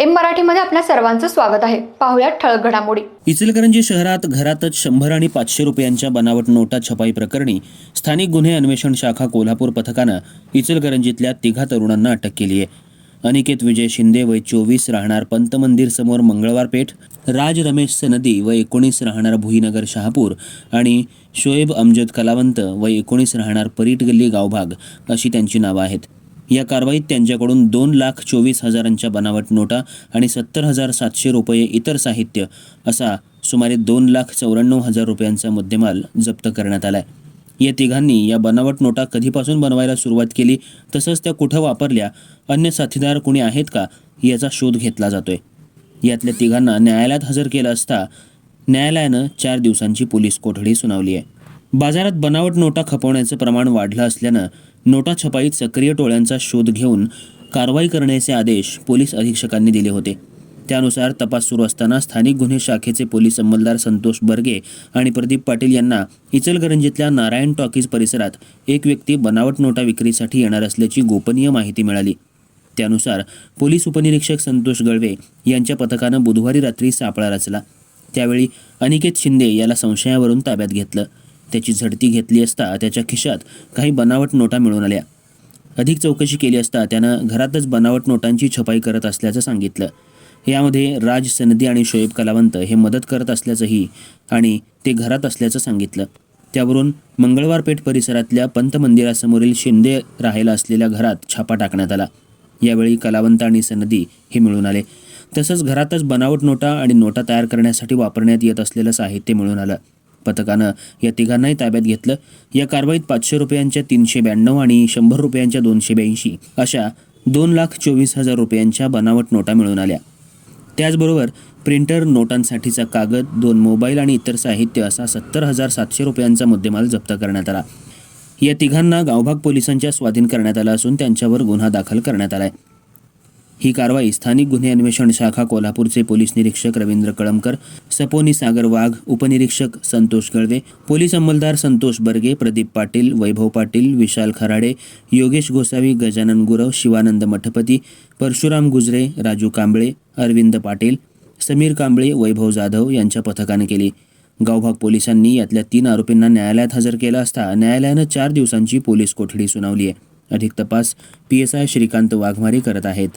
M मराठीमध्ये आपल्या सर्वांचं स्वागत आहे. पाहुयात ठळक घडामोडी. इचलकरंजी शहरात घरातच शंभर आणि पाचशे रुपयांच्या बनावट नोटा छपाई प्रकरणी स्थानिक गुन्हे अन्वेषण शाखा कोल्हापूर पथकानं इचलकरंजीतल्या तिघा तरुणांना अटक केली आहे. अनिकेत विजय शिंदे वय चोवीस राहणार पंत मंदिर समोर मंगळवार पेठ राज रमेश सनदी वय एकोणीस राहणार भुईनगर शहापूर आणि शोएब अमजद कलावंत वय एकोणीस राहणार परीट गल्ली गावभाग अशी त्यांची नावं आहेत. या कारवाईत त्यांच्याकडून दोन लाख चोवीस हजारांच्या बनावट नोटा आणि सत्तर हजार सातशे रुपये इतर साहित्य असा सुमारे दोन लाख चौऱ्याण्णव हजार रुपयांचा मुद्देमाल जप्त करण्यात आला आहे या तिघांनी या बनावट नोटा कधीपासून बनवायला सुरुवात केली तसंच त्या कुठं वापरल्या अन्य साथीदार कोणी आहेत का याचा शोध घेतला जातोय. यातल्या तिघांना न्यायालयात हजर केलं असता न्यायालयानं चार दिवसांची पोलीस कोठडी सुनावली आहे. बाजारात बनावट नोटा खपवण्याचं प्रमाण वाढलं असल्यानं नोटा छपाईत सक्रिय टोळ्यांचा शोध घेऊन कारवाई करण्याचे आदेश पोलीस अधीक्षकांनी दिले होते. त्यानुसार तपास सुरू असताना स्थानिक गुन्हे शाखेचे पोलीस अंमलदार संतोष बर्गे आणि प्रदीप पाटील यांना इचलकरंजीतल्या नारायण टॉकीज परिसरात एक व्यक्ती बनावट नोटा विक्रीसाठी येणार असल्याची गोपनीय माहिती मिळाली. त्यानुसार पोलीस उपनिरीक्षक संतोष गळवे यांच्या पथकानं बुधवारी रात्री सापळा रचला. त्यावेळी अनिकेत शिंदे याला संशयावरून ताब्यात घेतलं. त्याची झडती घेतली असता त्याच्या खिशात काही बनावट नोटा मिळून आल्या. अधिक चौकशी केली असता त्यानं घरातच बनावट नोटांची छपाई करत असल्याचं सांगितलं. यामध्ये राज सनदी आणि शोएब कलावंत हे मदत करत असल्याचंही आणि ते घरात असल्याचं सांगितलं. त्यावरून मंगळवार पेठ परिसरातल्या पंत मंदिरासमोरील शिंदे राहायला असलेल्या घरात छापा टाकण्यात आला. यावेळी कलावंत आणि सनदी हे मिळून आले. तसंच घरातच बनावट नोटा आणि नोटा तयार करण्यासाठी वापरण्यात येत असलेलं साहित्य मिळून आलं. पथकानं या तिघांनाही ताब्यात घेतलं. या कारवाईत पाचशे रुपयांच्या तीनशे ब्याण्णव आणि शंभर रुपयांच्या दोनशे ब्याऐंशी अशा दोन लाख चोवीस हजार रुपयांच्या बनावट नोटा मिळून आल्या. त्याचबरोबर प्रिंटर नोटांसाठीचा कागद दोन मोबाईल आणि इतर साहित्य असा सत्तर हजार सातशे रुपयांचा मुद्देमाल जप्त करण्यात आला. या तिघांना गावभाग पोलिसांच्या स्वाधीन करण्यात आला असून त्यांच्यावर गुन्हा दाखल करण्यात आला आहे ही कारवाई स्थानिक गुन्हे अन्वेषण शाखा कोल्हापूरचे पोलीस निरीक्षक रवींद्र कळमकर सपोनी सागर वाघ उपनिरीक्षक संतोष गळवे पोलीस अंमलदार संतोष बर्गे प्रदीप पाटील वैभव पाटील विशाल खराडे योगेश गोसावी गजानन गुरव शिवानंद मठपती परशुराम गुजरे राजू कांबळे अरविंद पाटील समीर कांबळे वैभव जाधव यांच्या पथकाने केली. गावभाग पोलिसांनी यातल्या तीन आरोपींना न्यायालयात हजर केला असता न्यायालयानं चार दिवसांची पोलीस कोठडी सुनावली आहे. अधिक तपास. P S I Shrikant Waghmare करत आहेत.